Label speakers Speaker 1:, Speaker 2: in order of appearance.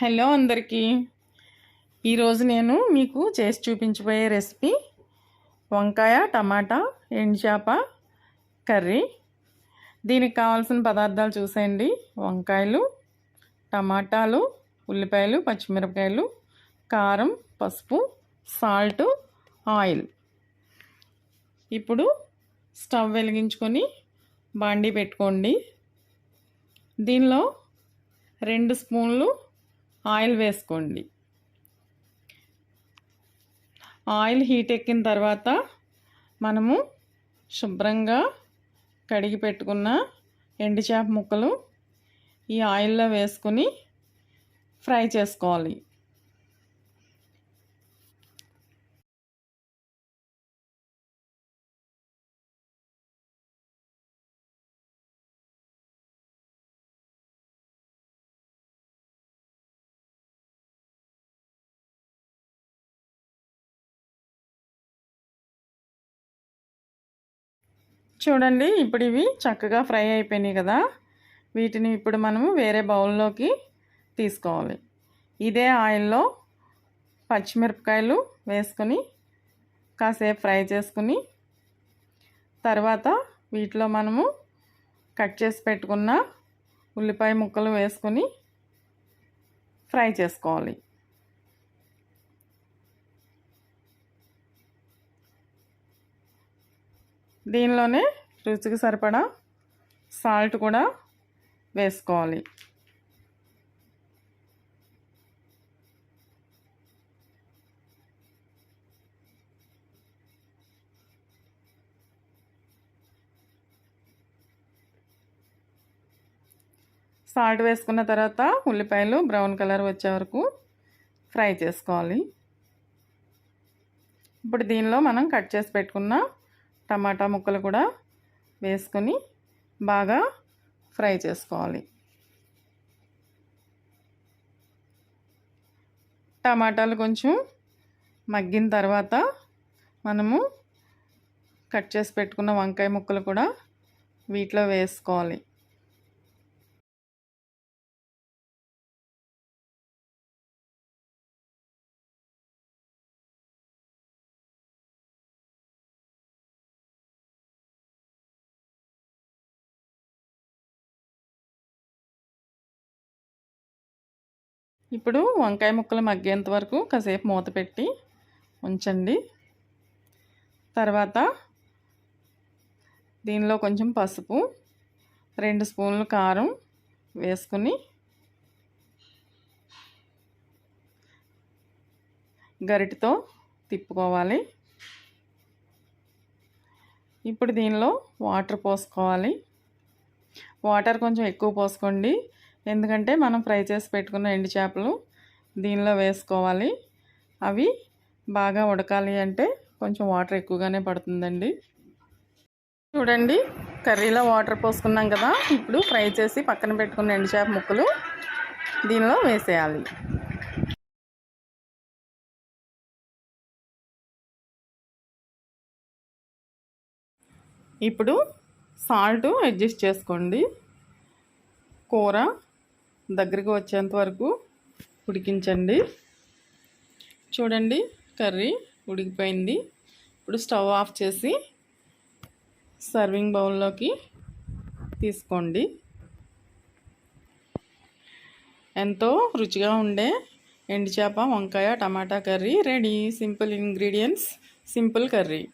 Speaker 1: Hello అందరికీ. ఈరోజు నేను మీకు చేసి చూపించబోయే రెసిపీ వంకాయ టమాటా ఎండుచేప కర్రీ. దీనికి కావాల్సిన పదార్థాలు చూసేయండి. వంకాయలు టమాటాలు ఉల్లిపాయలు పచ్చిమిరపకాయలు కారం పసుపు సాల్ట్ ఆయిల్. ఇప్పుడు స్టవ్ వెలిగించుకొని బాండీ పెట్టుకోండి. దీనిలో రెండు స్పూన్లు ఆయిల్ వేసుకోండి. ఆయిల్ హీట్ ఎక్కిన తర్వాత మనము శుభ్రంగా కడిగి పెట్టుకున్న ఎండు చేప ముక్కలు ఈ ఆయిల్లో వేసుకొని ఫ్రై చేసుకోవాలి. చూడండి ఇప్పుడు ఇవి చక్కగా ఫ్రై అయిపోయినాయి కదా. వీటిని ఇప్పుడు మనము వేరే బౌల్లోకి తీసుకోవాలి. ఇదే ఆయిల్లో పచ్చిమిరపకాయలు వేసుకొని కాసేపు ఫ్రై చేసుకుని తర్వాత వీటిలో మనము కట్ చేసి పెట్టుకున్న ఉల్లిపాయ ముక్కలు వేసుకొని ఫ్రై చేసుకోవాలి. దీనిలోనే రుచికి సరిపడా సాల్ట్ కూడా వేసుకోవాలి. సాల్ట్ వేసుకున్న తర్వాత ఉల్లిపాయలు బ్రౌన్ కలర్ వచ్చే వరకు ఫ్రై చేసుకోవాలి. ఇప్పుడు దీనిలో మనం కట్ చేసి పెట్టుకున్న టమాటా ముక్కలు కూడా వేసుకొని బాగా ఫ్రై చేసుకోవాలి. టమాటాలు కొంచెం మగ్గిన తర్వాత మనము కట్ చేసి పెట్టుకున్న వంకాయ ముక్కలు కూడా వీటిలో వేసుకోవాలి. ఇప్పుడు వంకాయ ముక్కలు మగ్గేంత వరకు కాసేపు మూత పెట్టి ఉంచండి. తర్వాత దీనిలో కొంచెం పసుపు రెండు స్పూన్లు కారం వేసుకుని గరిటితో తిప్పుకోవాలి. ఇప్పుడు దీనిలో వాటర్ పోసుకోవాలి. వాటర్ కొంచెం ఎక్కువ పోసుకోండి. ఎందుకంటే మనం ఫ్రై చేసి పెట్టుకున్న ఎండు చేపలు దీనిలో వేసుకోవాలి. అవి బాగా ఉడకాలి అంటే కొంచెం వాటర్ ఎక్కువగానే పడుతుందండి. చూడండి కర్రీలో వాటర్ పోసుకున్నాం కదా. ఇప్పుడు ఫ్రై చేసి పక్కన పెట్టుకున్న ఎండు చేప ముక్కలు దీనిలో వేసేయాలి. ఇప్పుడు సాల్ట్ అడ్జస్ట్ చేసుకోండి. కూర దగ్గరికి వచ్చేంత వరకు ఉడికించండి. చూడండి కర్రీ ఉడికిపోయింది. ఇప్పుడు స్టవ్ ఆఫ్ చేసి సర్వింగ్ బౌల్లోకి తీసుకోండి. ఎంతో రుచిగా ఉండే ఎండు చేప వంకాయ tomato curry ready. Simple ingredients simple curry.